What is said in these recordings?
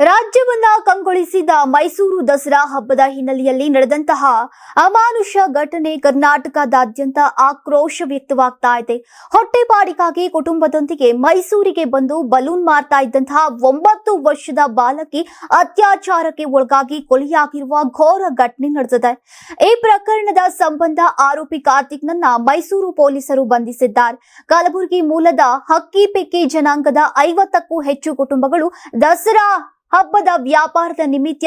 ರಾಜ್ಯವನ್ನ ಕಂಗೊಳಿಸಿದ ಮೈಸೂರು ದಸರಾ ಹಬ್ಬದ ಹಿನ್ನೆಲೆಯಲ್ಲಿ ನಡೆದಂತಹ ಅಮಾನುಷ ಘಟನೆ ಕರ್ನಾಟಕದಾದ್ಯಂತ ಆಕ್ರೋಶ ವ್ಯಕ್ತವಾಗ್ತಾ ಇದೆ. ಹೊಟ್ಟೆಪಾಡಿಗಾಗಿ ಕುಟುಂಬದೊಂದಿಗೆ ಮೈಸೂರಿಗೆ ಬಂದು ಬಲೂನ್ ಮಾರ್ತಾ ಇದ್ದಂತಹ ಒಂಬತ್ತು ವರ್ಷದ ಬಾಲಕಿ ಅತ್ಯಾಚಾರಕ್ಕೆ ಒಳಗಾಗಿ ಕೊಲೆಯಾಗಿರುವ ಘೋರ ಘಟನೆ ನಡೆದಿದೆ. ಈ ಪ್ರಕರಣದ ಸಂಬಂಧ ಆರೋಪಿ ಕಾರ್ತಿಕ್ನನ್ನ ಮೈಸೂರು ಪೊಲೀಸರು ಬಂಧಿಸಿದ್ದಾರೆ. ಕಲಬುರಗಿ ಮೂಲದ ಹಕ್ಕಿ ಪಿಕ್ಕಿ ಜನಾಂಗದ ಐವತ್ತಕ್ಕೂ ಹೆಚ್ಚು ಕುಟುಂಬಗಳು ದಸರಾ ಹಬ್ಬದ ವ್ಯಾಪಾರದ ನಿಮಿತ್ತ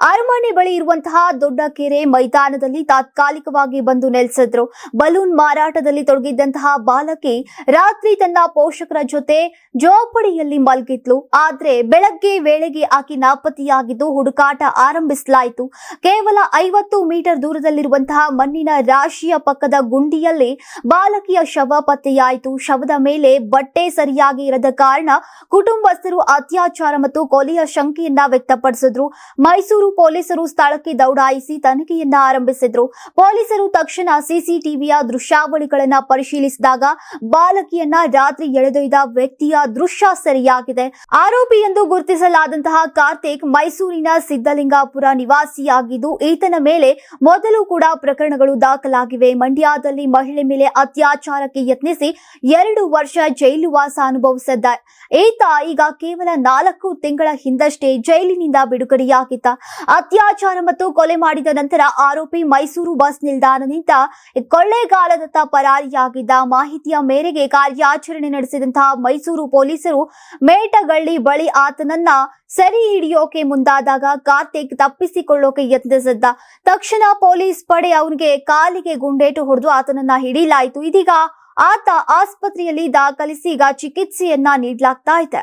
ಅರಮನೆ ಬಳಿ ಇರುವಂತಹ ದೊಡ್ಡ ಕೆರೆ ಮೈದಾನದಲ್ಲಿ ತಾತ್ಕಾಲಿಕವಾಗಿ ಬಂದು ನೆಲೆಸಿದ್ರು. ಬಲೂನ್ ಮಾರಾಟದಲ್ಲಿ ತೊಡಗಿದ್ದಂತಹ ಬಾಲಕಿ ರಾತ್ರಿ ತನ್ನ ಪೋಷಕರ ಜೊತೆ ಜೋಪಡಿಯಲ್ಲಿ ಮಲಗಿದ್ಲು. ಆದ್ರೆ ಬೆಳಗ್ಗೆ ವೇಳೆಗೆ ಆಕೆ ನಾಪತ್ತೆಯಾಗಿದ್ದು ಹುಡುಕಾಟ ಆರಂಭಿಸಲಾಯಿತು. ಕೇವಲ ಐವತ್ತು ಮೀಟರ್ ದೂರದಲ್ಲಿರುವಂತಹ ಮಣ್ಣಿನ ರಾಶಿಯ ಪಕ್ಕದ ಗುಂಡಿಯಲ್ಲಿ ಬಾಲಕಿಯ ಶವ ಪತ್ತೆಯಾಯಿತು. ಶವದ ಮೇಲೆ ಬಟ್ಟೆ ಸರಿಯಾಗಿ ಇರದ ಕಾರಣ ಕುಟುಂಬಸ್ಥರು ಅತ್ಯಾಚಾರ ಮತ್ತು ಕೊಲೆಯ ಶಂಕೆಯನ್ನ ವ್ಯಕ್ತಪಡಿಸಿದ್ರು. ಮೈಸೂರು ಪೊಲೀಸರು ಸ್ಥಳಕ್ಕೆ ದೌಡಾಯಿಸಿ ತನಿಖೆಯನ್ನ ಆರಂಭಿಸಿದ್ರು. ಪೊಲೀಸರು ತಕ್ಷಣ ಸಿಸಿಟಿವಿಯ ದೃಶ್ಯಾವಳಿಗಳನ್ನ ಪರಿಶೀಲಿಸಿದಾಗ ಬಾಲಕಿಯನ್ನ ರಾತ್ರಿ ಎಳೆದೊಯ್ದ ವ್ಯಕ್ತಿಯ ದೃಶ್ಯ ಸರಿಯಾಗಿದೆ. ಆರೋಪಿ ಎಂದು ಗುರುತಿಸಲಾದಂತಹ ಕಾರ್ತಿಕ್ ಮೈಸೂರಿನ ಸಿದ್ದಲಿಂಗಾಪುರ ನಿವಾಸಿಯಾಗಿದ್ದು, ಈತನ ಮೇಲೆ ಮೊದಲು ಕೂಡ ಪ್ರಕರಣಗಳು ದಾಖಲಾಗಿವೆ. ಮಂಡ್ಯದಲ್ಲಿ ಮಹಿಳೆ ಮೇಲೆ ಅತ್ಯಾಚಾರಕ್ಕೆ ಯತ್ನಿಸಿ ಎರಡು ವರ್ಷ ಜೈಲುವಾಸ ಅನುಭವಿಸಿದ್ದ ಈತ ಈಗ ಕೇವಲ ನಾಲ್ಕು ತಿಂಗಳ ಹಿಂದಷ್ಟೇ ಜೈಲಿನಿಂದ ಬಿಡುಗಡೆಯಾಗಿದ್ದ. ಅತ್ಯಾಚಾರ ಮತ್ತು ಕೊಲೆ ಮಾಡಿದ ನಂತರ ಆರೋಪಿ ಮೈಸೂರು ಬಸ್ ನಿಲ್ದಾಣದಿಂದ ಕೊಳ್ಳೇಗಾಲದತ್ತ ಪರಾರಿಯಾಗಿದ್ದ ಮಾಹಿತಿಯ ಮೇರೆಗೆ ಕಾರ್ಯಾಚರಣೆ ನಡೆಸಿದಂತಹ ಮೈಸೂರು ಪೊಲೀಸರು ಮೇಟಗಳ್ಳಿ ಬಳಿ ಆತನನ್ನ ಸೆರೆ ಹಿಡಿಯೋಕೆ ಮುಂದಾದಾಗ ಕಾರ್ತಿಕ್ ತಪ್ಪಿಸಿಕೊಳ್ಳೋಕೆ ಯತ್ನಿಸಿದ್ದ ತಕ್ಷಣ ಪೊಲೀಸ್ ಪಡೆ ಅವನಿಗೆ ಕಾಲಿಗೆ ಗುಂಡೇಟು ಹೊಡೆದು ಆತನನ್ನ ಹಿಡಿಲಾಯಿತು ಇದೀಗ ಆತ ಆಸ್ಪತ್ರೆಯಲ್ಲಿ ದಾಖಲಿಸಿ ಈಗ ಚಿಕಿತ್ಸೆಯನ್ನ ನೀಡಲಾಗ್ತಾ ಇದೆ.